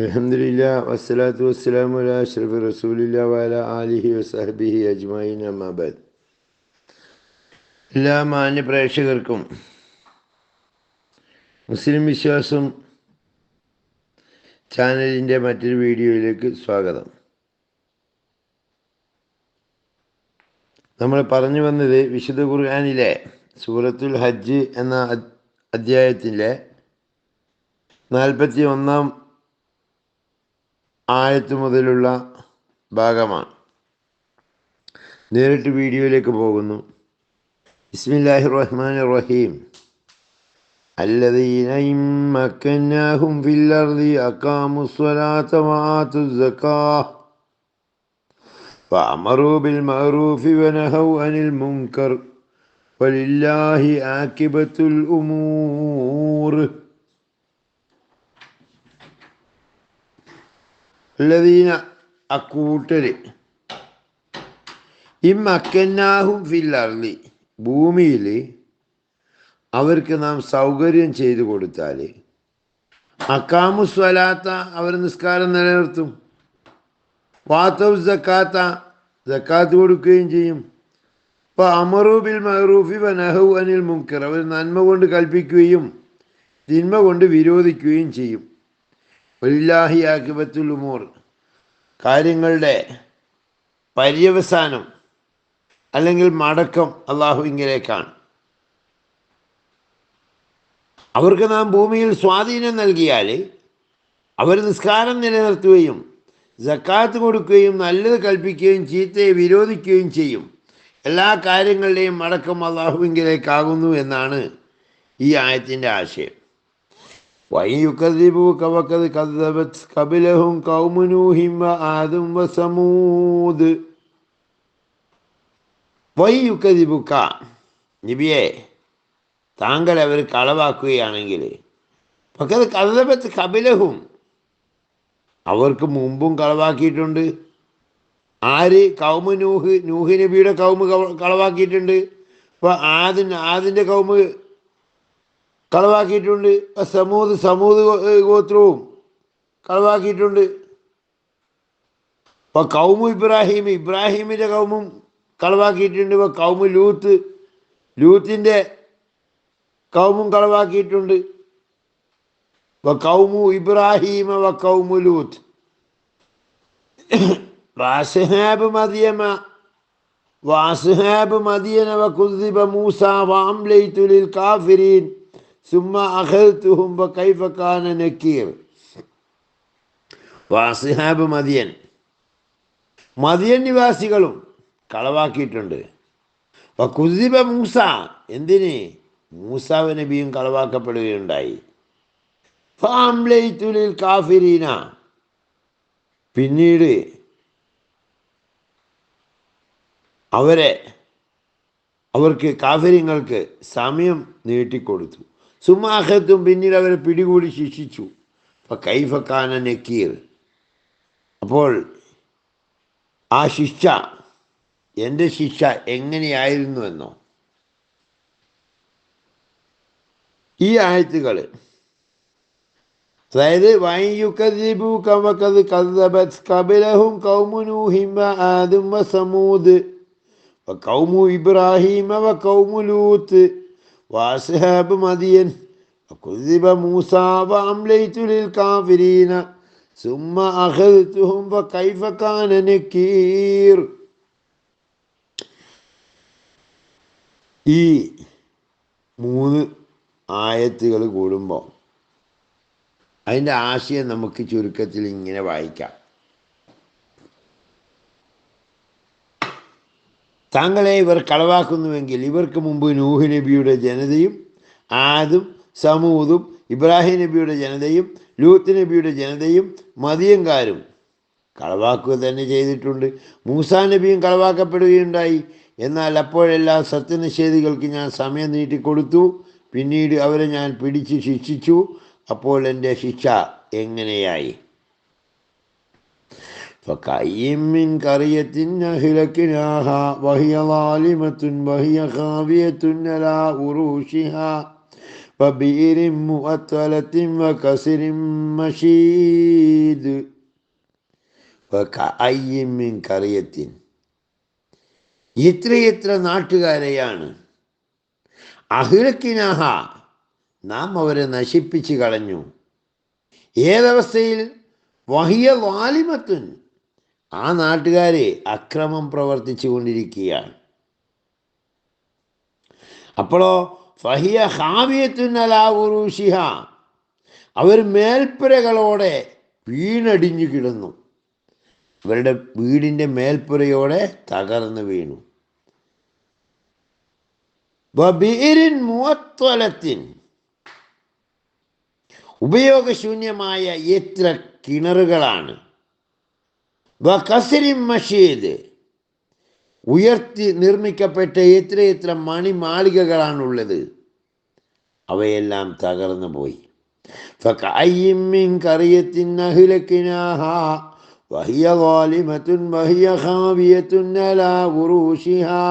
അലഹമില്ല വസ്സലാത്തു വസ്സലാമു അലാ അഷ്റഫ് റസൂലില്ല വല ആലിഹി വസഹബിഹി അജ്മൈൻ അമ്മാബാദ് എല്ലാ മാന്യ പ്രേക്ഷകർക്കും മുസ്ലിം വിശ്വാസം ചാനലിന്റെ മറ്റൊരു വീഡിയോയിലേക്ക് സ്വാഗതം നമ്മൾ പറഞ്ഞു വന്നത് വിശുദ്ധ ഖുർആാനിലെ സൂറത്തുൽ ഹജ്ജ് എന്ന അധ്യായത്തിലെ നാൽപ്പത്തി ഒന്നാം ആയത്ത് മുതലുള്ള ഭാഗമാണ് നേരിട്ട് വീഡിയോയിലേക്ക് പോകുന്നു ബിസ്മില്ലാഹി റഹ്മാൻ റഹീം الذين إن مكناهم في الأرض أقاموا الصلاة وآتوا الزكاة وأمروا بالمعروف ونهوا عن المنكر ولله عاقبة الأمور ലവീന അക്കൂട്ടര് ഇമ്മക്കന്നാഹും ഫില്ലർലി ഭൂമിയിൽ അവർക്ക് നാം സൗകര്യം ചെയ്തു കൊടുത്താൽ അക്കാമു സ്വലാത്ത അവർ നിസ്കാരം നിലനിർത്തും. വാത്തവ് ജക്കാത്ത ജക്കാത്ത് കൊടുക്കുകയും ചെയ്യും. ഇപ്പോൾ അമറൂബിൽ മഹറൂഫി വ നഹു അനിൽ മുങ്കർ അവർ നന്മ കൊണ്ട് കൽപ്പിക്കുകയും തിന്മ കൊണ്ട് വിരോധിക്കുകയും ചെയ്യും. വല്ലാഹി ആക്കിബത്തുൽ ഉമൂർ. കാര്യങ്ങളുടെ പര്യവസാനം അല്ലെങ്കിൽ മടക്കം അള്ളാഹുവിങ്കിലേക്കാണ് അവർക്ക് നാം ഭൂമിയിൽ സ്വാധീനം നൽകിയാൽ അവർ നിസ്കാരം നിലനിർത്തുകയും ജക്കാത്ത് കൊടുക്കുകയും നല്ലത് കൽപ്പിക്കുകയും ചീത്തയെ വിരോധിക്കുകയും ചെയ്യും. എല്ലാ കാര്യങ്ങളുടെയും മടക്കം അള്ളാഹുവിങ്കിലേക്കാകുന്നു എന്നാണ് ഈ ആയത്തിന്റെ ആശയം. വൈയുക്കദിബൂക വക്കത് കദ്ദബത് കബിലഹും കൗമുനൂഹിം വ ആദും നബിയെ താങ്കൾ അവർ കളവാക്കുകയാണെങ്കിൽ കദ്ദബത്ത് കബിലഹും അവർക്ക് മുമ്പും കളവാക്കിയിട്ടുണ്ട്. ആര്? കൗമ നൂഹ് നൂഹ് നബിയുടെ കൗമ് കളവാക്കിയിട്ടുണ്ട്. അപ്പോൾ ആദിൻ ആദിന്റെ കൗമ് കളവാക്കിയിട്ടുണ്ട്. സമൂത് സമൂത് ഗോത്രവും കളവാക്കിയിട്ടുണ്ട്. ഇപ്പൊ കൗമു ഇബ്രാഹിം ഇബ്രാഹിമിന്റെ കൗമും കളവാക്കിയിട്ടുണ്ട്. ഇപ്പൊ കൗമു ലൂത്ത് ലൂത്തിന്റെ കൗമും കളവാക്കിയിട്ടുണ്ട്. ഇപ്പൊ കൗമു ഇബ്രാഹിമ വ കൗമു ലൂത്ത്. വാസുഹാബ് മദിയമ വാസുഹാബ് മദിയന വ കുദ്ദിബ മൂസ വാംലൈത്തുലിൽ കാഫിരീൻ. സുമ്മ അഹൽത്തുഹും കൈഫക്കാന നക്കീർ. വാസിഹാബ് മദിയൻ. മദിയൻ നിവാസികളും കളവാക്കിയിട്ടുണ്ട്. കുസിബ മൂസ. എന്തിന്? മൂസാവ് നബിയും കളവാക്കപ്പെടുകയുണ്ടായി. കാഫിരീന. പിന്നീട് അവരെ അവർക്ക് കാഫര്യങ്ങൾക്ക് സമയം നീട്ടിക്കൊടുത്തു. സുമാഹത്തും പിന്നീട് അവരെ പിടികൂടി ശിക്ഷിച്ചു. അപ്പം കൈഫക്കാന നക്കീർ. അപ്പോൾ ആ ശിക്ഷ എന്റെ ശിക്ഷ എങ്ങനെയായിരുന്നു എന്നോ ഈ ആയത്തുകൾ. അതായത് വൈയുക്കീബു കമക്കത് കദബത് കബിലഹും കൗമുനൂഹിമ ആദും സമൂദ്. കൗമു ഇബ്രാഹിമ കൗമുലൂത്ത് لوط وأصحاب مدين وكذب موسى وأمليت للكافرين ثم أخذتهم فكيف كان نكير ഈ മൂന്ന് ആയത്തുകൾ കൂടുമ്പോൾ അതിൻ്റെ ആശയം നമുക്ക് ചുരുക്കത്തിൽ ഇങ്ങനെ വായിക്കാം താങ്കളെ ഇവർ കളവാക്കുന്നുവെങ്കിൽ ഇവർക്ക് മുമ്പ് നൂഹ് നബിയുടെ ജനതയും ആദും സമൂദും ഇബ്രാഹിം നബിയുടെ ജനതയും ലൂത്ത് നബിയുടെ ജനതയും മതിയങ്കാരും കളവാക്കുക തന്നെ ചെയ്തിട്ടുണ്ട്. മൂസാ നബിയും കളവാക്കപ്പെടുകയുണ്ടായി. എന്നാൽ അപ്പോഴെല്ലാം സത്യനിഷേധികൾക്ക് ഞാൻ സമയം നീട്ടിക്കൊടുത്തു. പിന്നീട് അവരെ ഞാൻ പിടിച്ച് ശിക്ഷിച്ചു. അപ്പോൾ എന്റെ ശിക്ഷ എങ്ങനെയായി? فكأي من قرية أهلكناها وهي ظالمة وهي خاوية على عروشها وبئر مؤطلة وكسر مشيد وكأي من قرية എത്രയെത്ര നാട്ടുകാരെയാണ് അഹിലക്കിനാഹ നാം അവരെ നശിപ്പിച്ചു കളഞ്ഞു ഏതവസ്ഥയിൽ വഹിയ വാലിമത്തുൻ ആ നാട്ടുകാരെ അക്രമം പ്രവർത്തിച്ചു കൊണ്ടിരിക്കുകയാണ്. അപ്പോഴോ ഫഹിയ ഹാവിയത്തുൻ അലാ അവർ മേൽപ്പുരകളോടെ വീണടിഞ്ഞു കിടന്നു. ഇവരുടെ വീടിന്റെ മേൽപ്പുരയോടെ തകർന്നു വീണു. ബബീരിൻ മുവത്വലത്തിൻ ഉപയോഗശൂന്യമായ എത്ര കിണറുകളാണ്. വകസരിം മഷീദ് ഉയർത്തി നിർമ്മിക്കപ്പെട്ട എത്ര എത്ര മണിമാളികകളാണുള്ളത് അവയെല്ലാം തകർന്നു പോയി فكأي من قرية أهلكناها وهي ظالمة وهي خاوية على عروشها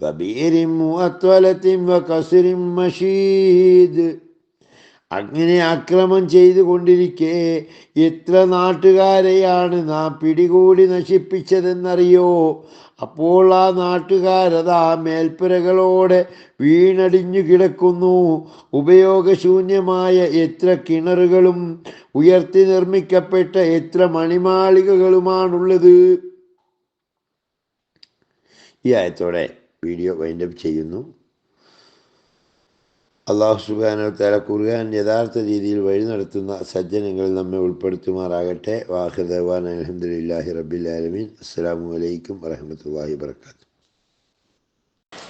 وبئر مؤطلة وكسر مشيد അങ്ങനെ അക്രമം ചെയ്തുകൊണ്ടിരിക്കെ. എത്ര നാട്ടുകാരെയാണ് നാം പിടികൂടി നശിപ്പിച്ചതെന്നറിയോ? അപ്പോൾ ആ നാട്ടുകാരതാ മേൽപ്പുരകളോടെ വീണടിഞ്ഞു കിടക്കുന്നു. ഉപയോഗശൂന്യമായ എത്ര കിണറുകളും ഉയർത്തി നിർമ്മിക്കപ്പെട്ട എത്ര മണിമാളികകളുമാണുള്ളത്. ഈ ആയത്തോടെ വീഡിയോ വൈൻഡപ്പ് ചെയ്യുന്നു. അള്ളാഹു സുബാനോ തല ഖുർആൻ യഥാർത്ഥ രീതിയിൽ വഴി നടത്തുന്ന സജ്ജനങ്ങൾ നമ്മെ ഉൾപ്പെടുത്തുമാറാകട്ടെ. വാഹിദാൻ അലഹമുല്ലാഹി റബ്ബിൽ ആലമീൻ. അസ്സാം വലൈക്കും വറഹമത്തല്ലാഹി വർക്കാത്തു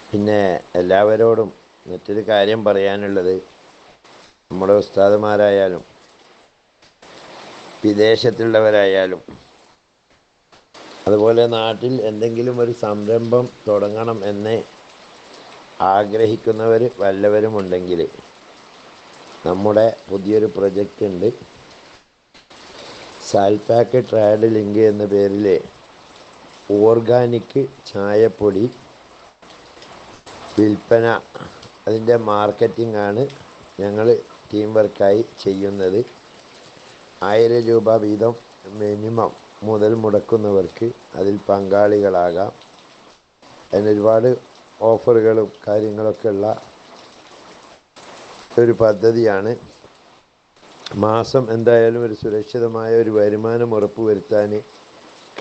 പിന്നെ എല്ലാവരോടും മറ്റൊരു കാര്യം പറയാനുള്ളത് നമ്മുടെ ഉസ്താദുമാരായാലും വിദേശത്തുള്ളവരായാലും അതുപോലെ നാട്ടിൽ എന്തെങ്കിലും ഒരു സംരംഭം തുടങ്ങണം എന്ന് ആഗ്രഹിക്കുന്നവർ വല്ലവരുമുണ്ടെങ്കിൽ നമ്മുടെ പുതിയൊരു പ്രൊജക്റ്റ് ഉണ്ട്. സാൽപാക്ക് ട്രയഡ് ലിങ്ക് എന്ന പേരിൽ ഓർഗാനിക് ചായപ്പൊടി വിൽപ്പന അതിന്റെ മാർക്കറ്റിംഗ് ആണ് ഞങ്ങൾ ടീം വർക്കായി ചെയ്യുന്നത്. ആയിരം രൂപ വീതം മിനിമം മുതൽ മുടക്കുന്നവർക്ക് അതിൽ പങ്കാളികളാകാം. അതിന് ഒരുപാട് ഓഫറുകളും കാര്യങ്ങളൊക്കെ ഉള്ള ഒരു പദ്ധതിയാണ്. മാസം എന്തായാലും ഒരു സുരക്ഷിതമായ ഒരു വരുമാനം ഉറപ്പുവരുത്താൻ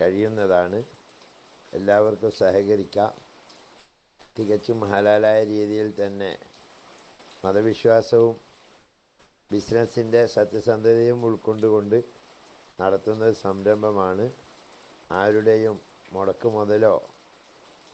കഴിയുന്നതാണ്. എല്ലാവർക്കും സഹകരിക്കാം. തികച്ചും ഹലാലായ രീതിയിൽ തന്നെ മതവിശ്വാസവും ബിസിനസ്സിന്റെ സത്യസന്ധതയും ഉൾക്കൊണ്ടുകൊണ്ട് നടത്തുന്ന സംരംഭമാണ്. ആരുടെയും മുടക്ക് മുതലോ